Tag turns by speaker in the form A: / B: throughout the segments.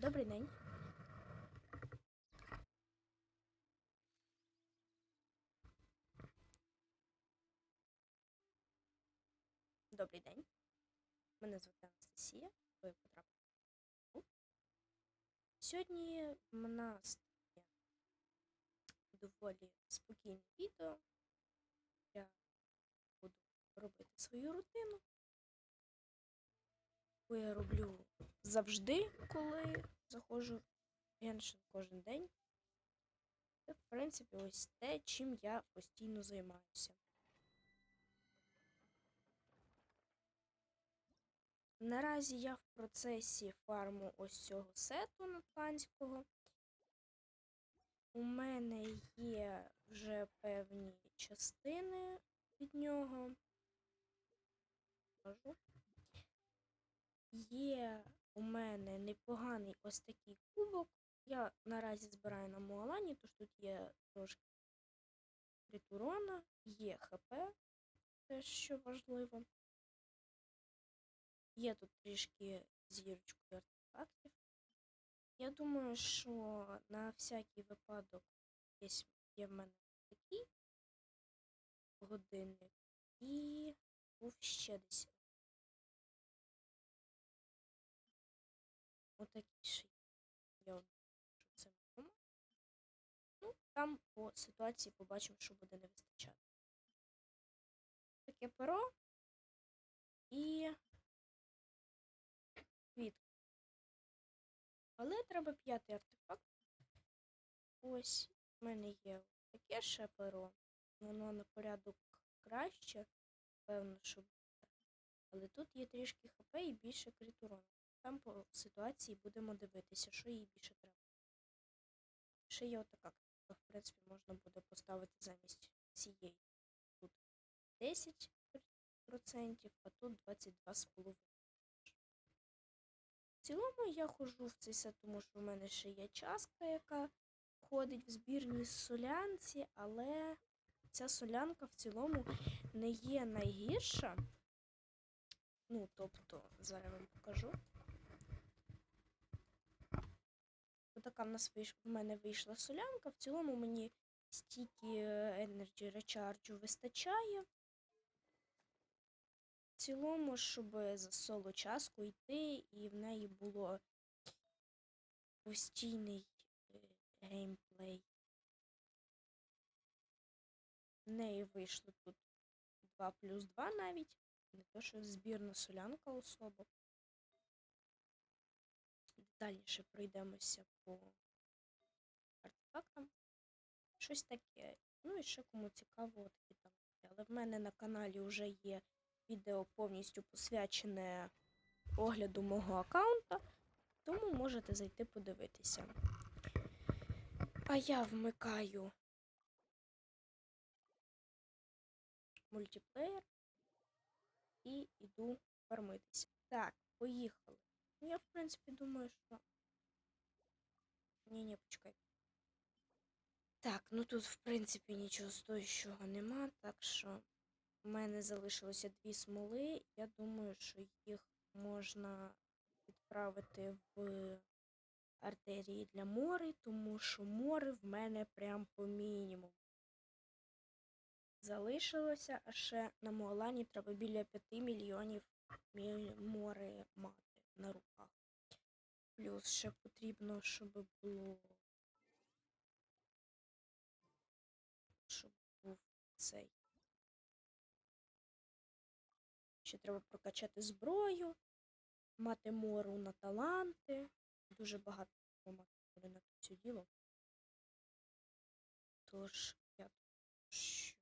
A: Добрий день. Добрий день. Мене звати Анастасія. Ви потрапили. Сьогодні в нас є доволі спокійне відео. Я буду робити свою рутину. Яку я роблю завжди, коли заходжу в Genshin кожен день. Це, в принципі, ось те, чим я постійно займаюся. Наразі я в процесі фарму ось цього сету натландського. У мене є вже певні частини від нього. Покажу. Є у мене непоганий ось такий кубок. Я наразі збираю на Муалані, тож тут є трошки ритурона, є ХП, теж що важливо. Є тут трішки зірочкою артефактів. Я думаю, що на всякий випадок десь є в мене такий годинник і був ще десь. Там по ситуації побачимо, що буде не вистачати. Таке перо і квітка. Але треба п'ятий артефакт. Ось в мене є таке ще перо. Воно на порядок краще, певно, що буде. Але тут є трішки хп і більше критурона. Там по ситуації будемо дивитися, що їй більше треба. Ще є отака кнопка, в принципі, можна буде поставити замість цієї. Тут 10%, а тут 22,5%. В цілому я ходжу в цей сет, тому що в мене ще є частка, яка входить в збірній солянці, але ця солянка в цілому не є найгірша. Ну, тобто, зараз я вам покажу. Отака в нас вийш... в мене вийшла солянка. В цілому мені стільки Energy Recharge вистачає. В цілому, щоб за соло часку йти, і в неї було постійний е, геймплей. В неї вийшло тут 2 плюс 2 навіть. Не то, що збірна солянка особа. Детальніше пройдемося по артефактам. Щось таке. Ну і ще кому цікаво, такі там. Але в мене на каналі вже є відео повністю посвячене огляду мого аккаунта, тому можете зайти подивитися. А я вмикаю мультиплеєр і йду фармитися. Так, поїхали. Ну, я, в принципі, думаю, що. Ні, ні, почекай. Так, ну тут, в принципі, нічого стоящого нема, так що у мене залишилося дві смоли. Я думаю, що їх можна відправити в артерії для мори, тому що море в мене прям по мінімуму. Залишилося, а ще на Муалані треба біля 5 мільйонів мори мати на руках. Плюс ще потрібно, щоб було. Щоб був цей. Ще треба прокачати зброю, мати мору на таланти. Дуже багато мати на це діло. Тож, я що.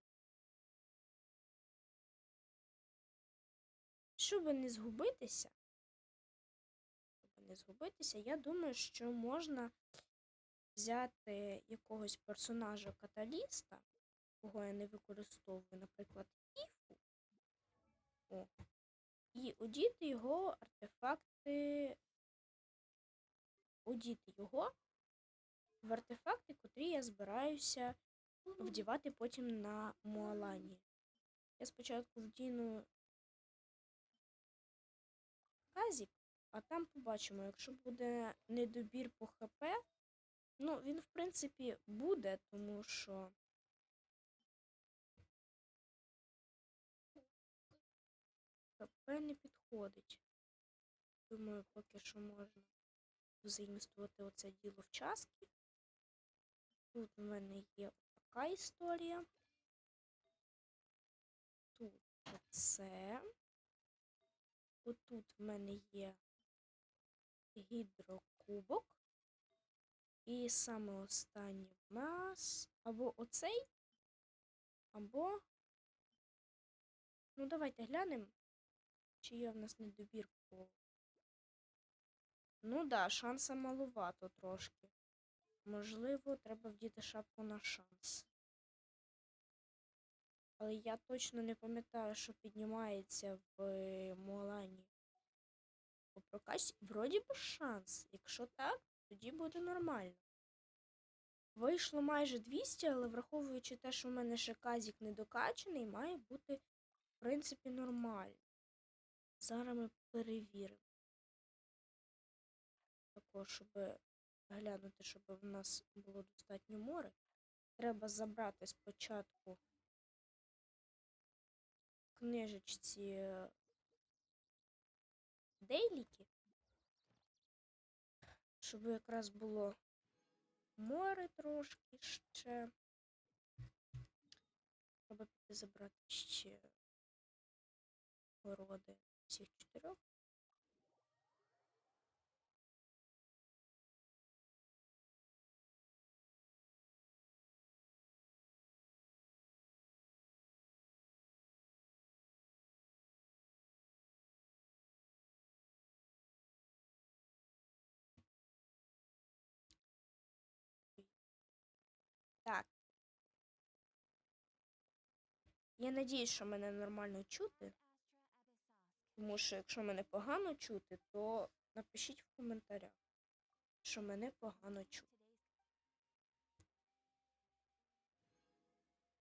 A: Щоб не згубитися, не згубитися, я думаю, що можна взяти якогось персонажа каталіста, кого я не використовую, наприклад, Іфу. О. І одіти його артефакти. Одіти його в артефакти, котрі я збираюся вдівати потім на Муалані. Я спочатку вдіну Казік, А там побачимо, якщо буде недобір по ХП, ну, він, в принципі, буде, тому що. ХП не підходить. Думаю, поки що можна заінвестувати оце діло в часки. Тут в мене є така історія. Тут оце. Отут в мене є гідрокубок. І саме останнє в нас або оцей, або. Ну, давайте глянемо, чи є в нас недобір по. Ну да, шанса маловато трошки. Можливо, треба вдіти шапку на шанс. Але я точно не пам'ятаю, що піднімається в Муалані. По вроді би шанс. Якщо так, тоді буде нормально. Вийшло майже 200, але враховуючи те, що в мене ще казік не докачаний, має бути, в принципі, нормально. Зараз ми перевіримо. Також, щоб глянути, щоб в нас було достатньо море, треба забрати спочатку книжечці дейліки, щоб якраз було море трошки ще. Треба піти забрати ще городи всіх чотирьох. Так. Я надіюсь, що мене нормально чути. Тому що якщо мене погано чути, то напишіть в коментарях, що мене погано чути.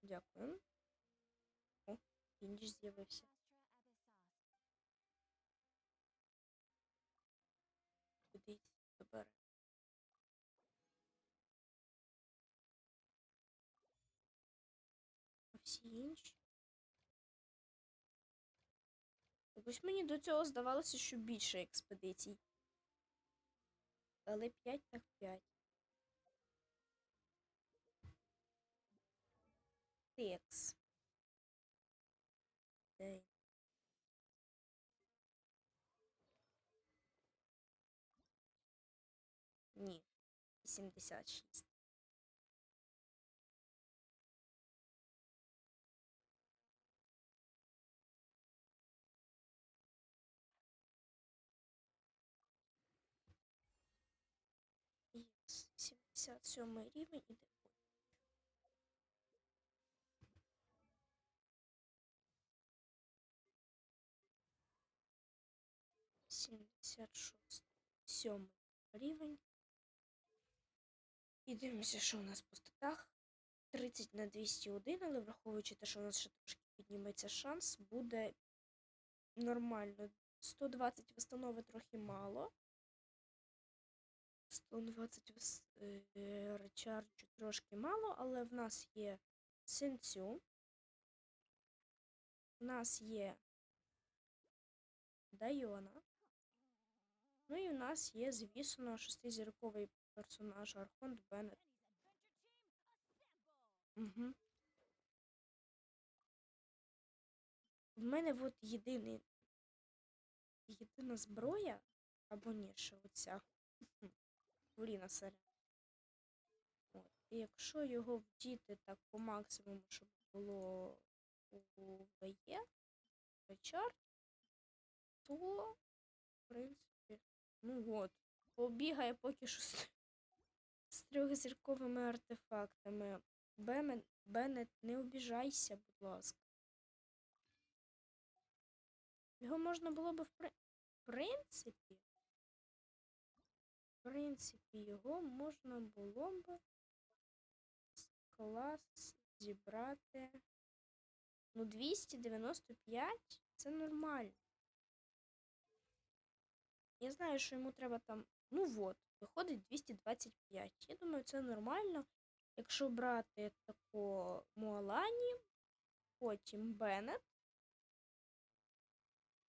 A: Дякую. О, інж з'явився. Всі інші? Якось мені до цього здавалося, що більше експедицій. Але 5 так 5. Текс. День. Ні. 76. Єс. 77 рівень іде. Сімдесят шостий. Рівень. І дивимося, що у нас по статах. 30 на 201, але враховуючи те, що у нас ще трошки підніметься шанс, буде нормально. 120 встанови трохи мало. 120 вис- е, речарджу трошки мало, але в нас є сенцю. В нас є Дайона. Ну і в нас є, звісно, шестизірковий персонаж Архонт Беннет. Угу. В мене от єдиний єдина зброя, або ні, ще оця. Блін, саря. От. І якщо його вдіти так по максимуму, щоб було у ВЕ, Речар, то, в принципі, ну от, побігає поки що з, трьохзірковими артефактами. Беннет, не обіжайся, будь ласка. Його можна було би в принципі. Принципі, його можна було б клас зібрати. Ну, 295 це нормально. Я знаю, що йому треба там. Ну от, виходить 225. Я думаю, це нормально. Якщо брати тако Муалані, потім Беннет,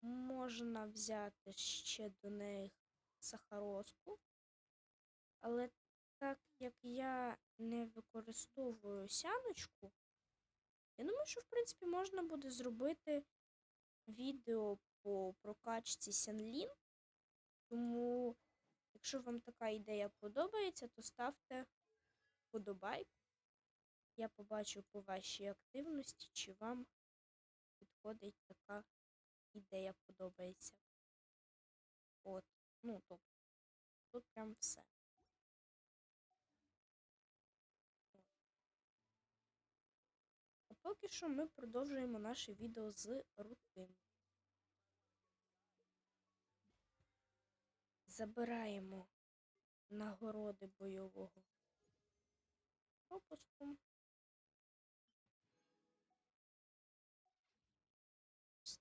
A: можна взяти ще до них сахарозку. Але так як я не використовую сяночку, я думаю, що в принципі можна буде зробити відео по прокачці Сянлін. Тому, якщо вам така ідея подобається, то ставте вподобайку. Я побачу по вашій активності, чи вам підходить така ідея подобається. От, ну, тобто, тут прям все. Поки що ми продовжуємо наше відео з рутини. Забираємо нагороди бойового пропуску.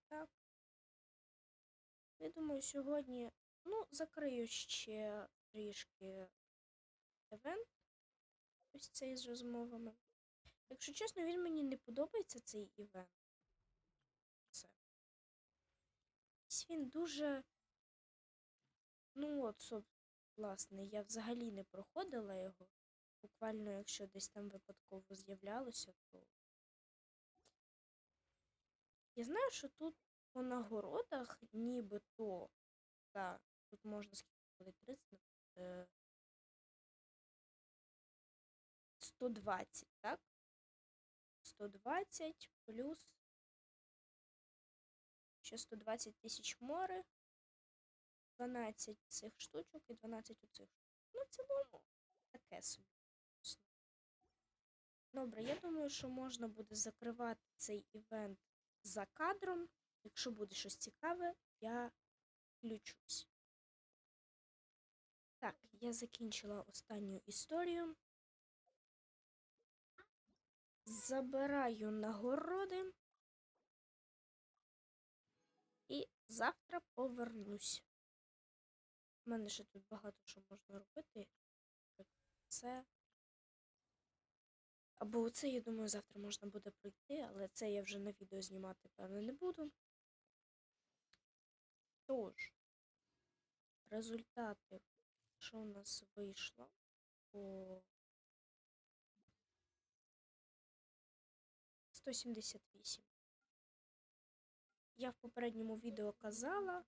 A: Так. Я думаю, сьогодні ну, закрию ще трішки евент. Ось цей з розмовами. Якщо чесно, він мені не подобається цей івент. Це. Він дуже. Ну, от, власне, я взагалі не проходила його. Буквально, якщо десь там випадково з'являлося, то. Я знаю, що тут по нагородах нібито. Так, тут можна скільки буде 30, е, 120, так? 120 плюс ще 120 тисяч мори. 12 цих штучок і 12 у цих. Ну, в цілому таке собі. Добре, я думаю, що можна буде закривати цей івент за кадром. Якщо буде щось цікаве, я включусь. Так, я закінчила останню історію. Забираю нагороди. І завтра повернусь. У мене ще тут багато що можна робити. Це. Або це, я думаю, завтра можна буде пройти, але це я вже на відео знімати, певно, не буду. Тож, результати, що у нас вийшло по 178. Я в попередньому відео казала,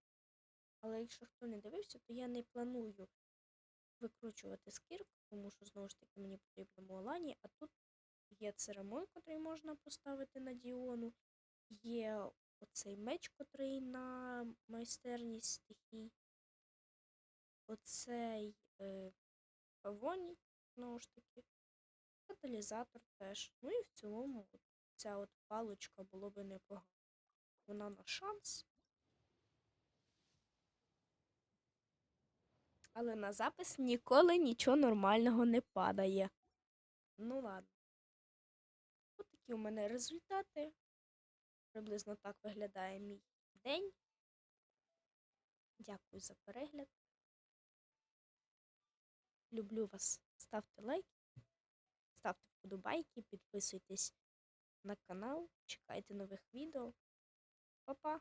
A: але якщо хто не дивився, то я не планую викручувати скірк, тому що знову ж таки мені потрібно Муалані, а тут є церемон, котрий можна поставити на Діону, є оцей меч, котрий на майстерність стихій, оцей е, павоній, знову ж таки, каталізатор теж. Ну і в цілому от ця от паличка було би непогано. Вона на шанс. Але на запис ніколи нічого нормального не падає. Ну ладно. Ось такі у мене результати. Приблизно так виглядає мій день. Дякую за перегляд. Люблю вас. Ставте лайки, ставте вподобайки, підписуйтесь на канал, чекайте нових відео. Па-па!